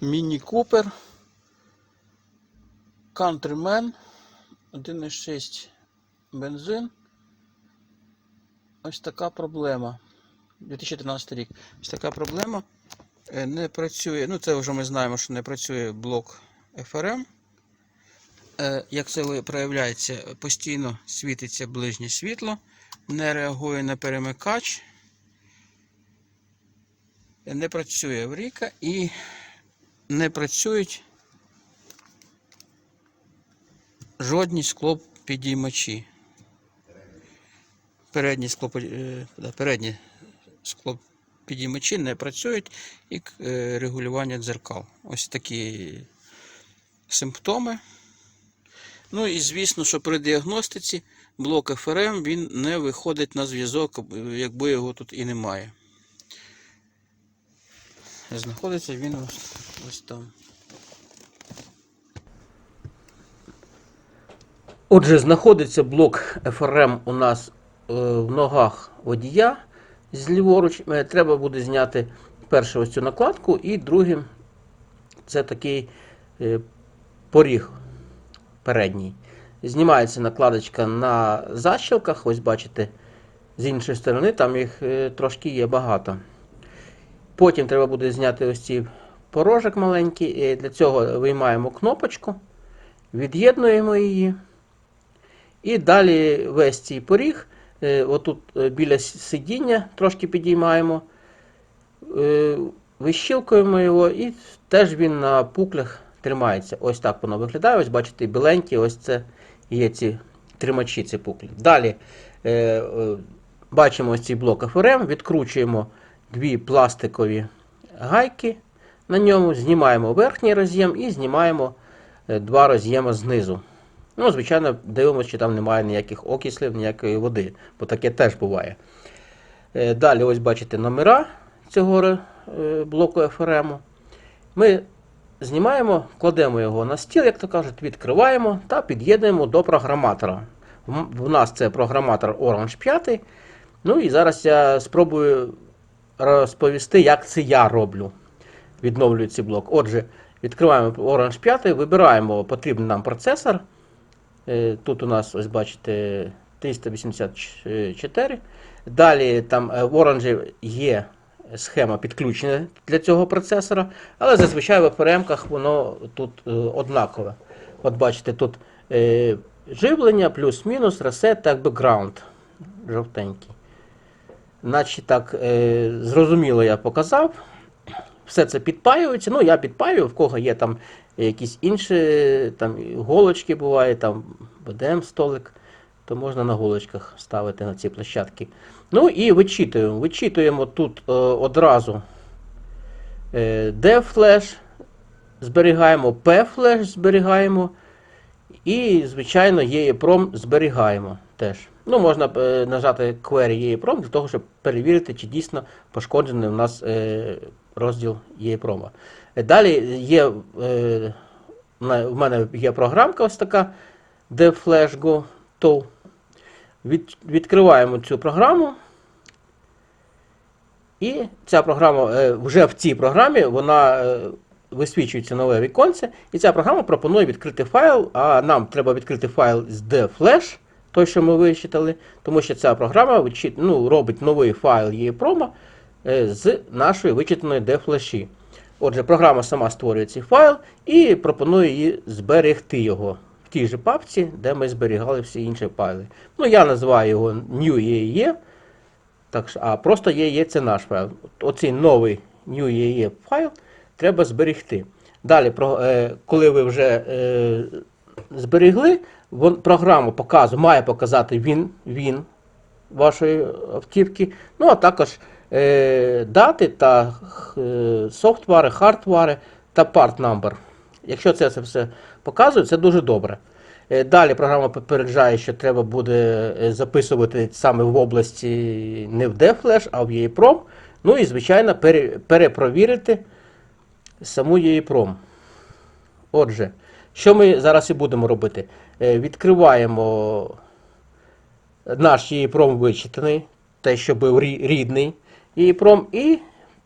Міні Купер. Countryman 1,6 бензин. Ось така проблема. 2013 рік. Ось така проблема. Е, Не працює. Ну, це вже ми знаємо, що не працює блок FRM. Е, Як це проявляється, постійно світиться ближнє світло, не реагує на перемикач, не працює аврійка і не працюють жодні склопідіймачі. Передні е, да, передні не працюють і е, регулювання дзеркал. Ось такі симптоми. Ну і звісно, що при діагностиці блок ФРМ він не виходить на зв'язок, якби його тут і немає. Знаходиться він ось, там. Отже, знаходиться блок FRM у нас е, в ногах водія зліворуч. Е, Треба буде зняти перше ось цю накладку, і другим це такий е, поріг передній. Знімається накладочка на защілках, ось бачите, з іншої сторони, там їх трошки є багато. Потім треба буде зняти ось ці порожок маленький. Для цього виймаємо кнопочку, від'єднуємо її. І далі весь цей поріг, е, отут е, біля сидіння трошки підіймаємо, е, вищілкуємо його і теж він на пуклях тримається. Ось так воно виглядає. Ось бачите, біленькі, ось це є ці тримачі, ці пуклі. Далі бачимо ось цей блок ФРМ, відкручуємо дві пластикові гайки на ньому, знімаємо верхній роз'єм і знімаємо е, два роз'єми знизу. Ну, звичайно, дивимося, чи там немає ніяких окислів, ніякої води, бо таке теж буває. Е, Далі, ось бачите номера цього е, блоку FRM. Ми знімаємо, кладемо його на стіл, як то кажуть, відкриваємо та під'єднуємо до програматора. В нас це програматор Orange 5. Ну і зараз я спробую розповісти, як це я роблю. Відновлюю цей блок. Отже, відкриваємо Orange 5, вибираємо потрібний нам процесор. Е, Тут у нас, ось бачите, 384. Далі там е, в Orange є схема підключення для цього процесора, але зазвичай в FRM-ках воно тут е, однакове. От бачите, тут живлення, плюс-мінус, ресет та бекграунд жовтенький. Наче так зрозуміло я показав. Все це підпаюється. Ну, я підпаюю, в кого є там якісь інші там голочки буває, там БДМ столик, то можна на голочках ставити на ці площадки. Ну і вичитуємо. Вичитуємо тут е, одразу е, D-флеш, зберігаємо P-флеш, зберігаємо. І, звичайно, EEPROM зберігаємо теж. Ну, можна е, нажати query EEPROM для того, щоб перевірити, чи дійсно пошкоджений у нас е, розділ. Е, Далі є, е, в мене є програмка ось така DevFlash Go Від, відкриваємо цю програму. І ця програма е, вже в цій програмі вона е, висвічується нове віконце, і ця програма пропонує відкрити файл, а нам треба відкрити файл з dflash, той, що ми вичитали, тому що ця програма ну, робить новий файл EEPROM е, з нашої вичитаної dflash. Отже, програма сама створює цей файл і пропонує її зберегти його в тій же папці, де ми зберігали всі інші файли. Ну, я називаю його new.eee, так, а просто EE це наш файл. Оцей новий new.eee файл треба зберегти. Далі, е, коли ви вже е, зберегли, вон, програма показує, має показати він, він вашої автівки, ну а також е, дати та е, софтвари, хардвари та part number. Якщо це, все показує, це дуже добре. Е, Далі програма попереджає, що треба буде е, записувати саме в області не в DFlash, а в EEPROM. Ну і, звичайно, перепровірити саму EEPROM. Отже, що ми зараз і будемо робити? Е, Відкриваємо наш EEPROM вичитаний, те, що був рі- рідний EEPROM, і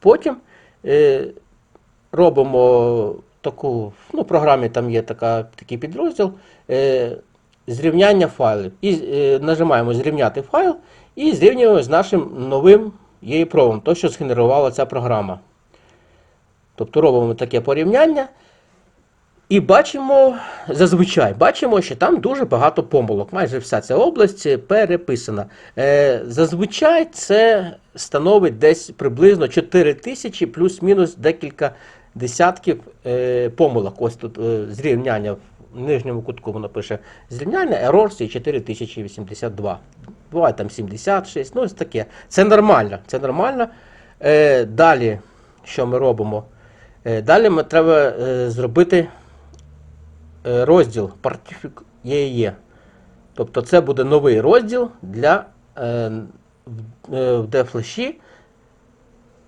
потім е, робимо таку, ну, в програмі там є така, такий підрозділ е, зрівняння файлів. І е, нажимаємо зрівняти файл і зрівнюємо з нашим новим EEPROM, то, що згенерувала ця програма. Тобто робимо таке порівняння. І бачимо, зазвичай бачимо, що там дуже багато помилок. Майже вся ця область переписана. Е, зазвичай це становить десь приблизно 4 тисячі плюс-мінус декілька десятків е, помилок. Ось тут е, зрівняння в нижньому кутку воно пише зрівняння errors і 4082. Буває там 76, ну ось таке. Це нормально. Це нормально. Е, далі, що ми робимо? Е, далі ми треба е, зробити е, розділ Partific EE. Тобто це буде новий розділ для е, в- е, в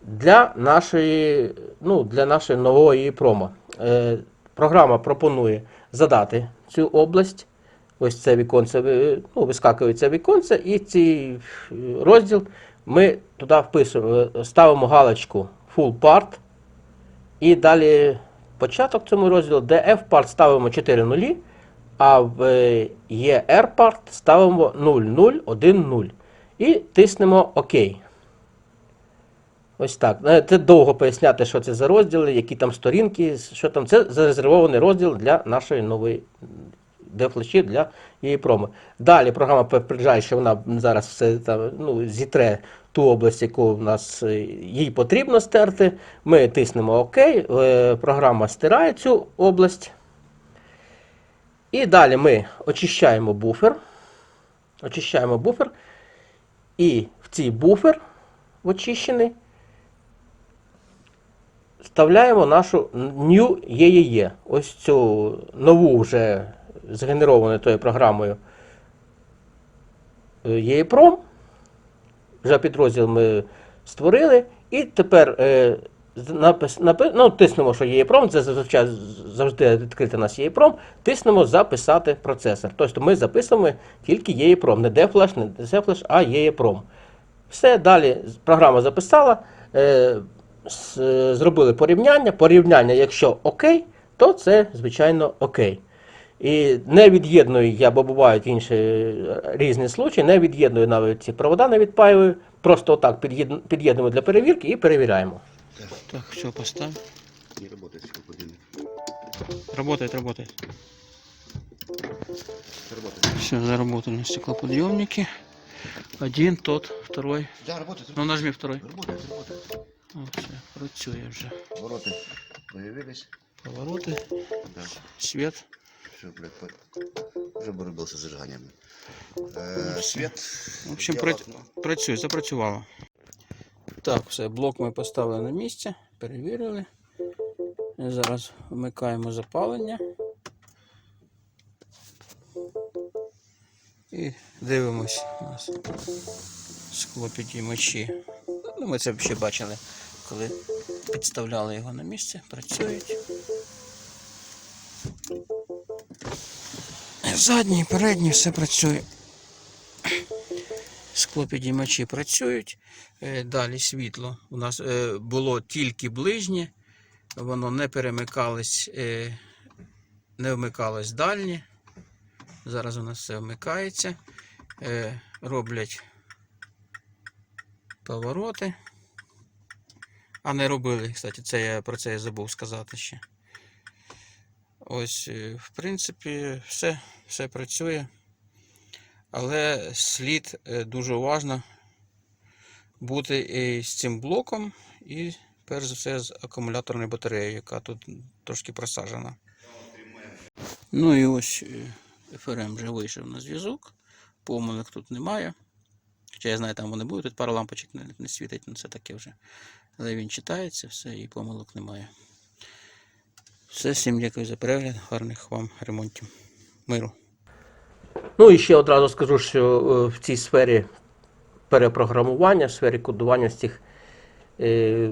для нашої, ну, для нашої нової промо. Е, програма пропонує задати цю область. Ось це віконце, ну, вискакує це віконце, і цей е, розділ ми туди вписуємо, е, ставимо галочку Full Part. І далі початок цьому розділу, де F-part ставимо 4 нулі, а в е, ER-part ставимо 0, 0, 1, 0. І тиснемо ОК. Ось так. Е, Це довго поясняти, що це за розділи, які там сторінки, що там. Це зарезервований розділ для нашої нової дефлеші для її промо. Далі програма попереджає, що вона зараз все там, ну, зітре ту область, яку в нас е, їй потрібно стерти. Ми тиснемо ОК, е, програма стирає цю область. І далі ми очищаємо буфер. Очищаємо буфер. І в цей буфер очищений вставляємо нашу New EEE. Ось цю нову вже згенеровану тою програмою е, EEPROM. Вже підрозділ ми створили. І тепер е, напис, напи, ну, тиснемо, що EEPROM, це зазвичай завжди відкрити нас EEPROM, тиснемо записати процесор. Тобто ми записуємо тільки EEPROM, не DFlash, не DFlash, а EEPROM. Все, далі програма записала, е, зробили порівняння. Порівняння, якщо окей, то це, звичайно, окей. І не від'єдную я, бо бувають інші е, різні случаї, не від'єдную навіть ці провода, не відпаюю. Просто отак під'єднуємо для перевірки і перевіряємо. Так, все, поставь. Не работает стеклоподъемник. Работает, работает. Работает. Все, заработали стеклоподъемники. Один, тот, второй. Да, работает. Ну нажми второй. Работает, работает. О, все, працює вже. Вороты появились. Повороти, Да. світ. Все, блядь, по- уже вырубился зажиганием. Э, свет. В общем, сделал пра- окно. працює, запрацювало. Так, все, блок ми поставили на місце, перевірили. Зараз вмикаємо запалення. І дивимось у нас склопідіймачі. Ну, ми це ще бачили, коли підставляли його на місце, працюють. Задній, передній, все працює. Склопідіймачі працюють. Е, Далі світло. У нас е, було тільки ближнє, воно не перемикалось, е, не вмикалось дальнє. Зараз у нас все вмикається. Роблять повороти. А не робили, кстати, це я про це я забув сказати ще. Ось, в принципі, все, все працює. Але слід е, дуже уважно бути і з цим блоком, і перш за все з акумуляторною батареєю, яка тут трошки просаджена. Ну і ось е, FRM вже вийшов на зв'язок. Помилок тут немає. Хоча я знаю, там вони будуть, тут пара лампочок не, не світить, ну це таке вже. Але він читається, все, і помилок немає. Все, всім дякую за перегляд, гарних вам ремонтів. Миру. Ну і ще одразу скажу, що е, в цій сфері перепрограмування, в сфері кодування з цих е,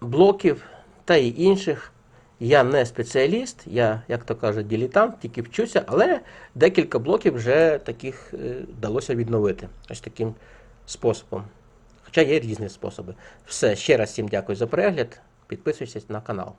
блоків та й інших. Я не спеціаліст, я, як то кажуть, дилетант, тільки вчуся, але декілька блоків вже таких е, вдалося відновити ось таким способом. Хоча є різні способи. Все, ще раз всім дякую за перегляд. підписуйтесь на канал.